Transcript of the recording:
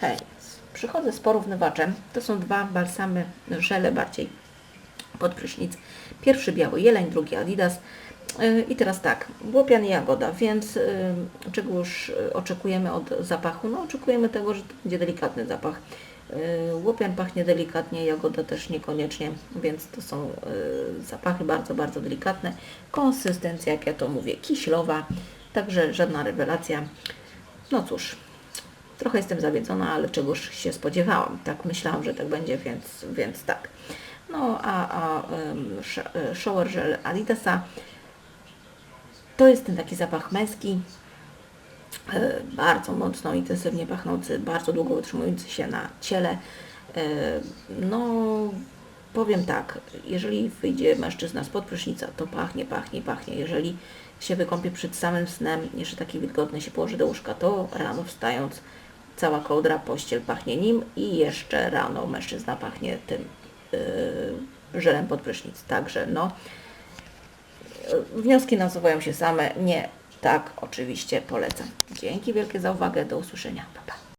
Hej, przychodzę z porównywaczem. To są dwa balsamy, żele bardziej pod prysznic. Pierwszy biały jeleń, drugi Adidas. Yy, I teraz tak, łopian jagoda, więc yy, czego już yy, oczekujemy od zapachu? No oczekujemy tego, że to będzie delikatny zapach. Łopian pachnie delikatnie, jagoda też niekoniecznie, więc to są zapachy bardzo, bardzo delikatne. Konsystencja, jak ja to mówię, kiślowa, także żadna rewelacja. No cóż, trochę jestem zawiedzona, ale czegoś się spodziewałam. Tak myślałam, że tak będzie, więc, więc tak. No a, a um, sh- shower gel Adidasa to jest ten taki zapach męski, e, bardzo mocno, intensywnie pachnący, bardzo długo utrzymujący się na ciele. E, No, powiem tak, jeżeli wyjdzie mężczyzna spod prysznica, to pachnie, pachnie, pachnie. Jeżeli się wykąpie przed samym snem, jeszcze taki wilgotny się położy do łóżka, to rano wstając, cała kołdra, pościel pachnie nim i jeszcze rano mężczyzna pachnie tym yy, żelem pod prysznic. Także no, Wnioski nasuwają się same. Nie, tak, oczywiście polecam. Dzięki wielkie za uwagę. Do usłyszenia. Pa, pa.